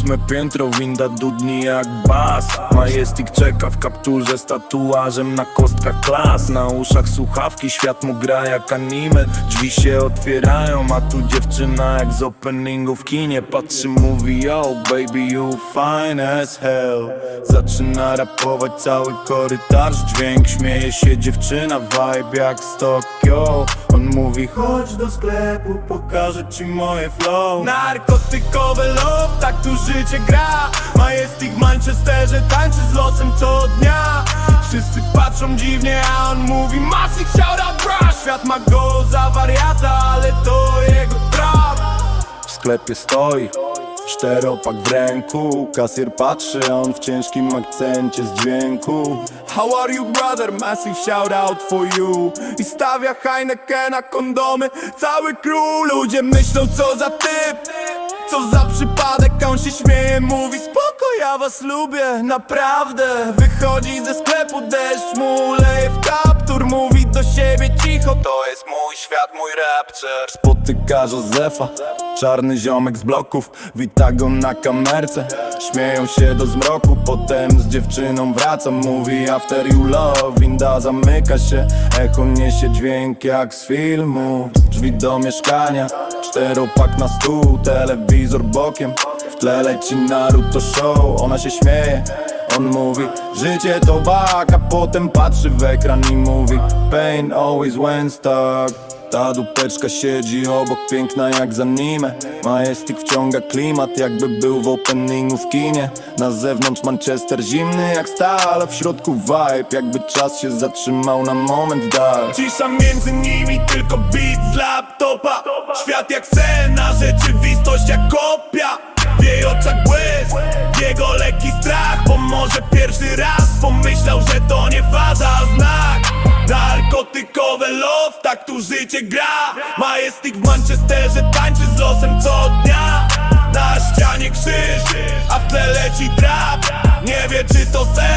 Ósme piętro, winda dudni jak bas. Majestic czeka w kapturze z tatuażem na kostkach klas. Na uszach słuchawki, świat mu gra jak anime. Drzwi się otwierają, a tu dziewczyna jak z openingu w kinie Patrzy, mówi yo baby you fine as hell. Zaczyna rapować cały korytarz Dźwięk, śmieje się dziewczyna, vibe jak z Tokio. On mówi chodź do sklepu, pokażę ci moje flow. Narkotykowe love, tak tu życie gra. Majestic w Manchesterze tańczy z losem co dnia. Wszyscy patrzą dziwnie, a on mówi Massive shout out Świat ma go za wariata, ale to jego trap. W sklepie stoi Czteropak w ręku, kasjer patrzy, a on w ciężkim akcencie z dźwięku. How are you brother, massive shout out for you. I stawia Heinekena, kondomy, cały król. Ludzie myślą co za typ, co za przypadek on się śmieje, mówi spoko, ja was lubię, naprawdę. Wychodzi ze sklepu, deszcz mu leje w kaptur Mówi do siebie cicho, to jest mój świat, mój rapture Spotyka Józefa, czarny ziomek z bloków Wita go na kamerce, śmieją się do zmroku Potem z dziewczyną wraca, mówi after you love Winda zamyka się, echo niesie dźwięk jak z filmu. Drzwi do mieszkania, czteropak na stół Telewizor bokiem, w tle leci Naruto show Ona się śmieje, on mówi, życie to bak, a potem patrzy w ekran i mówi Pain always went stuck Ta dupeczka siedzi obok, piękna jak z anime Majestic wciąga klimat, jakby był w openingu w kinie. Na zewnątrz Manchester zimny jak stal, a w środku vibe Jakby czas się zatrzymał na moment dal Cisza między nimi, tylko beat z laptopa. Świat jak scena, myślał, że to nie faza znak. Narkotykowe love, tak tu życie gra. Majestik w Manchesterze tańczy z losem co dnia. Na ścianie krzyż, a w tle leci trap. Nie wie czy to sen